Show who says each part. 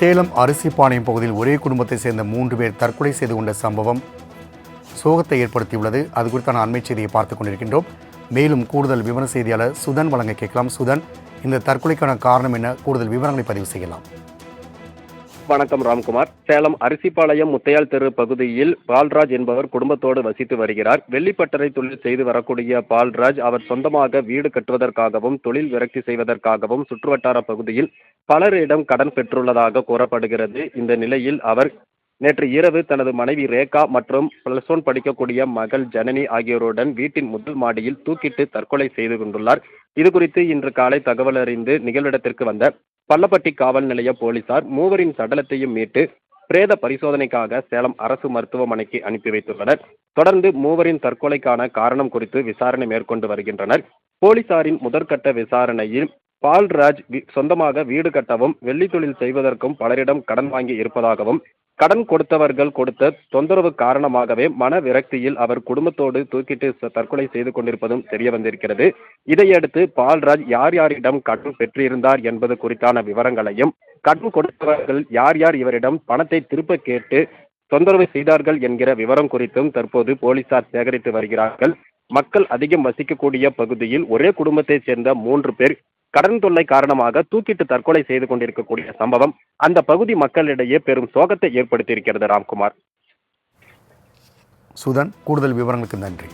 Speaker 1: சேலம் அரிசிப்பாளையம் பகுதியில் ஒரே குடும்பத்தை சேர்ந்த மூன்று பேர் தற்கொலை செய்து கொண்ட சம்பவம் சோகத்தை ஏற்படுத்தியுள்ளது. அது குறித்தான அண்மை செய்தியை பார்த்துக் கொண்டிருக்கின்றோம். மேலும் கூடுதல் விவர செய்தியாளர் சுதன் வழங்க கேட்கலாம். சுதன் இந்த தற்கொலைக்கான காரணம் என்ன? கூடுதல் விவரங்களை பதிவு செய்யலாம்.
Speaker 2: வணக்கம் ராம்குமார். சேலம் அரிசிப்பாளையம் முத்தையால் தெரு பகுதியில் பால்ராஜ் என்பவர் குடும்பத்தோடு வசித்து வருகிறார். வெள்ளிப்பட்டறை தொழில் செய்து வரக்கூடிய பால்ராஜ் அவர் சொந்தமாக வீடு கட்டுவதற்காகவும் தொழில் விரக்தி செய்வதற்காகவும் சுற்றுவட்டார பகுதியில் பலரிடம் கடன் பெற்றுள்ளதாக கூறப்படுகிறது. இந்த நிலையில் அவர் நேற்று இரவு தனது மனைவி ரேகா மற்றும் பிளஸ் ஒன் படிக்கக்கூடிய மகள் ஜனனி ஆகியோருடன் வீட்டின் முதல் மாடியில் தூக்கிட்டு தற்கொலை செய்து கொண்டுள்ளார். இது குறித்து இன்று காலை தகவல் அறிந்து நிகழ்விடத்திற்கு வந்த பள்ளப்பட்டி காவல் நிலைய போலீசார் மூவரின் சடலத்தையும் மீட்டு பிரேத பரிசோதனைக்காக சேலம் அரசு மருத்துவமனைக்கு அனுப்பி வைத்துள்ளனர். தொடர்ந்து மூவரின் தற்கொலைக்கான காரணம் குறித்து விசாரணை மேற்கொண்டு வருகின்றனர். போலீசாரின் முதற்கட்ட விசாரணையில் பால்ராஜ் வி- சொந்தமாக வீடு கட்டவும் வெள்ளி தொழில் செய்வதற்கும் பலரிடம் கடன் வாங்கி இருப்பதாகவும் கடன் கொடுத்தவர்கள் கொடுத்த தொந்தரவு காரணமாகவே மன விரக்தியில் அவர் குடும்பத்தோடு தூக்கிட்டு தற்கொலை செய்து கொண்டிருப்பதும் தெரிய வந்திருக்கிறது. இதையடுத்து பால்ராஜ் யார் யாரிடம் கடன் பெற்றிருந்தார் என்பது குறித்தான விவரங்களையும் கடன் கொடுத்தவர்கள் யார் யார் இவரிடம் பணத்தை திருப்ப கேட்டு தொந்தரவு செய்தார்கள் என்கிற விவரம் குறித்தும் தற்போது போலீசார் சேகரித்து வருகிறார்கள். மக்கள் அதிகம் வசிக்கக்கூடிய பகுதியில் ஒரே குடும்பத்தைச் சேர்ந்த மூன்று பேர் கடன் தொல்லை காரணமாக தூக்கிட்டு தற்கொலை செய்து கொண்டிருக்கக்கூடிய சம்பவம் அந்த பகுதி மக்களிடையே பெரும் சோகத்தை ஏற்படுத்தியிருக்கிறது ராம்குமார்.
Speaker 1: சுதன் கூடுதல் விவரங்களுக்கு நன்றி.